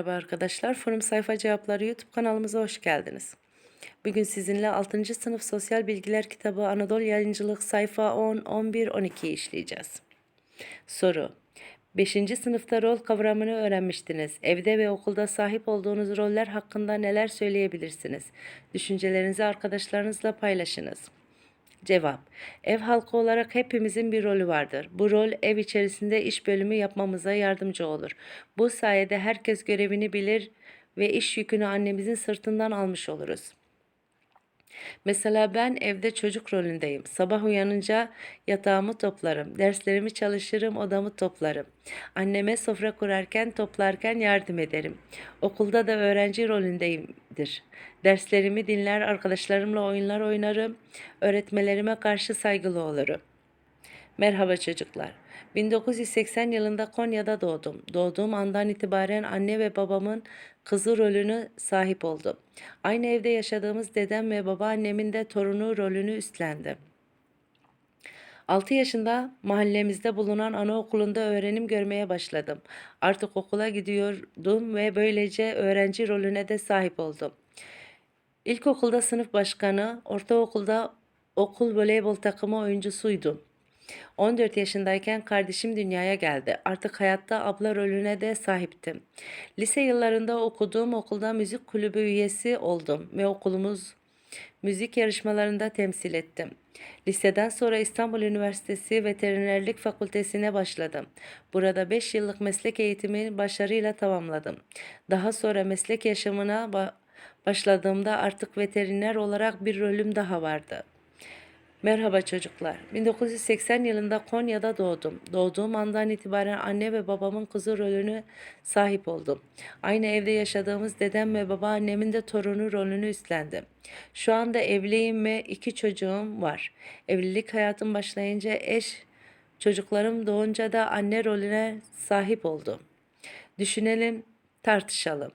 Merhaba arkadaşlar. Forum Sayfa Cevapları YouTube kanalımıza hoş geldiniz. Bugün sizinle 6. sınıf Sosyal Bilgiler kitabı Anadolu Yayıncılık sayfa 10, 11, 12'yi işleyeceğiz. Soru 5. sınıfta rol kavramını öğrenmiştiniz. Evde ve okulda sahip olduğunuz roller hakkında neler söyleyebilirsiniz? Düşüncelerinizi arkadaşlarınızla paylaşınız. Cevap. Ev halkı olarak hepimizin bir rolü vardır. Bu rol ev içerisinde iş bölümü yapmamıza yardımcı olur. Bu sayede herkes görevini bilir ve iş yükünü annemizin sırtından almış oluruz. Mesela ben evde çocuk rolündeyim. Sabah uyanınca yatağımı toplarım, derslerimi çalışırım, odamı toplarım. Anneme sofra kurarken, toplarken yardım ederim. Okulda da öğrenci rolündeyimdir. Derslerimi dinler, arkadaşlarımla oyunlar oynarım, öğretmelerime karşı saygılı olurum. Merhaba çocuklar. 1980 yılında Konya'da doğdum. Doğduğum andan itibaren anne ve babamın kızı rolünü sahip oldum. Aynı evde yaşadığımız dedem ve babaannemin de torunu rolünü üstlendim. 6 yaşında mahallemizde bulunan anaokulunda öğrenim görmeye başladım. Artık okula gidiyordum ve böylece öğrenci rolüne de sahip oldum. İlkokulda sınıf başkanı, ortaokulda okul voleybol takımı oyuncusuydum. 14 yaşındayken kardeşim dünyaya geldi. Artık hayatta abla rolüne de sahiptim. Lise yıllarında okuduğum okulda müzik kulübü üyesi oldum ve okulumuz müzik yarışmalarında temsil ettim. Liseden sonra İstanbul Üniversitesi Veterinerlik Fakültesine başladım. Burada 5 yıllık meslek eğitimini başarıyla tamamladım. Daha sonra meslek yaşamına ba- başladığımda artık veteriner olarak bir rolüm daha vardı. Merhaba çocuklar. 1980 yılında Konya'da doğdum. Doğduğum andan itibaren anne ve babamın kızı rolünü sahip oldum. Aynı evde yaşadığımız dedem ve babaannemin de torunu rolünü üstlendim. Şu anda evliyim ve iki çocuğum var. Evlilik hayatım başlayınca eş, çocuklarım doğunca da anne rolüne sahip oldum. Düşünelim, tartışalım.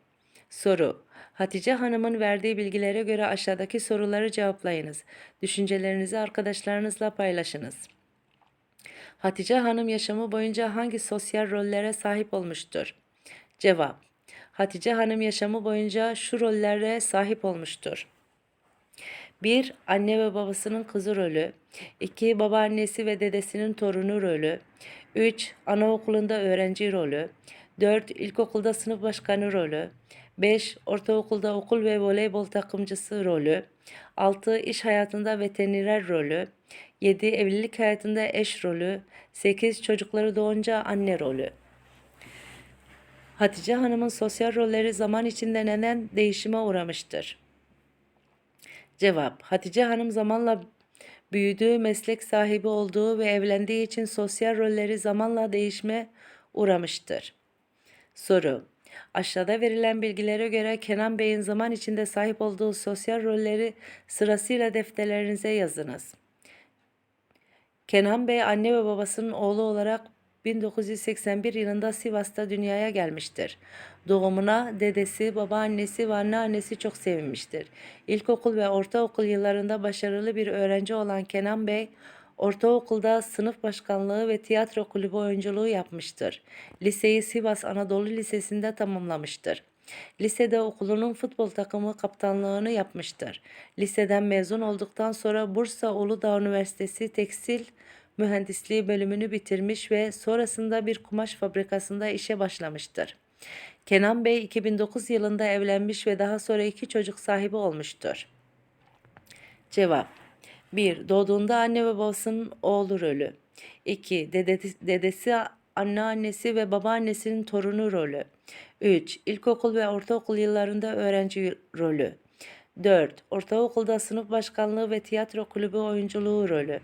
Soru. Hatice Hanım'ın verdiği bilgilere göre aşağıdaki soruları cevaplayınız. Düşüncelerinizi arkadaşlarınızla paylaşınız. Hatice Hanım yaşamı boyunca hangi sosyal rollere sahip olmuştur? Cevap. Hatice Hanım yaşamı boyunca şu rollere sahip olmuştur. 1. Anne ve babasının kızı rolü. 2. Babaannesi ve dedesinin torunu rolü. 3. Anaokulunda öğrenci rolü. 4. İlkokulda sınıf başkanı rolü. 5. Ortaokulda okul ve voleybol takımcısı rolü. 6. İş hayatında veteriner rolü. 7. Evlilik hayatında eş rolü. 8. Çocukları doğunca anne rolü. Hatice Hanım'ın sosyal rolleri zaman içinde neden değişime uğramıştır? Cevap. Hatice Hanım zamanla büyüdüğü, meslek sahibi olduğu ve evlendiği için sosyal rolleri zamanla değişme uğramıştır. Soru. Aşağıda verilen bilgilere göre Kenan Bey'in zaman içinde sahip olduğu sosyal rolleri sırasıyla defterlerinize yazınız. Kenan Bey anne ve babasının oğlu olarak 1981 yılında Sivas'ta dünyaya gelmiştir. Doğumuna dedesi, babaannesi ve anneannesi çok sevinmiştir. İlkokul ve ortaokul yıllarında başarılı bir öğrenci olan Kenan Bey, ortaokulda sınıf başkanlığı ve tiyatro kulübü oyunculuğu yapmıştır. Liseyi Sivas Anadolu Lisesi'nde tamamlamıştır. Lisede okulunun futbol takımı kaptanlığını yapmıştır. Liseden mezun olduktan sonra Bursa Uludağ Üniversitesi Tekstil Mühendisliği bölümünü bitirmiş ve sonrasında bir kumaş fabrikasında işe başlamıştır. Kenan Bey 2009 yılında evlenmiş ve daha sonra iki çocuk sahibi olmuştur. Cevap 1. Doğduğunda anne ve babasının oğlu rolü. 2. Dedesi, dedesi anneannesi ve babaannesinin torunu rolü. 3. İlkokul ve ortaokul yıllarında öğrenci rolü. 4. Ortaokulda sınıf başkanlığı ve tiyatro kulübü oyunculuğu rolü.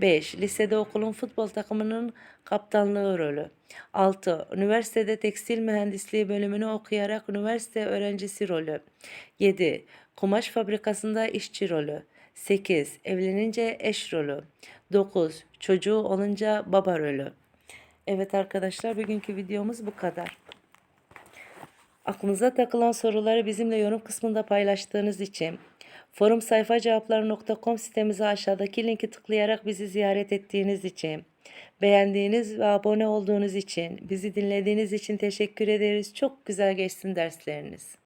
5. Lisede okulun futbol takımının kaptanlığı rolü. 6. Üniversitede tekstil mühendisliği bölümünü okuyarak üniversite öğrencisi rolü. 7. Kumaş fabrikasında işçi rolü. 8. Evlenince eş rolü. 9. Çocuğu olunca baba rolü. Evet arkadaşlar bugünkü videomuz bu kadar. Aklınıza takılan soruları bizimle yorum kısmında paylaştığınız için forum sayfa cevapları.com sitemize aşağıdaki linki tıklayarak bizi ziyaret ettiğiniz için Beğendiğiniz ve abone olduğunuz için, bizi dinlediğiniz için teşekkür ederiz. Çok güzel geçsin dersleriniz.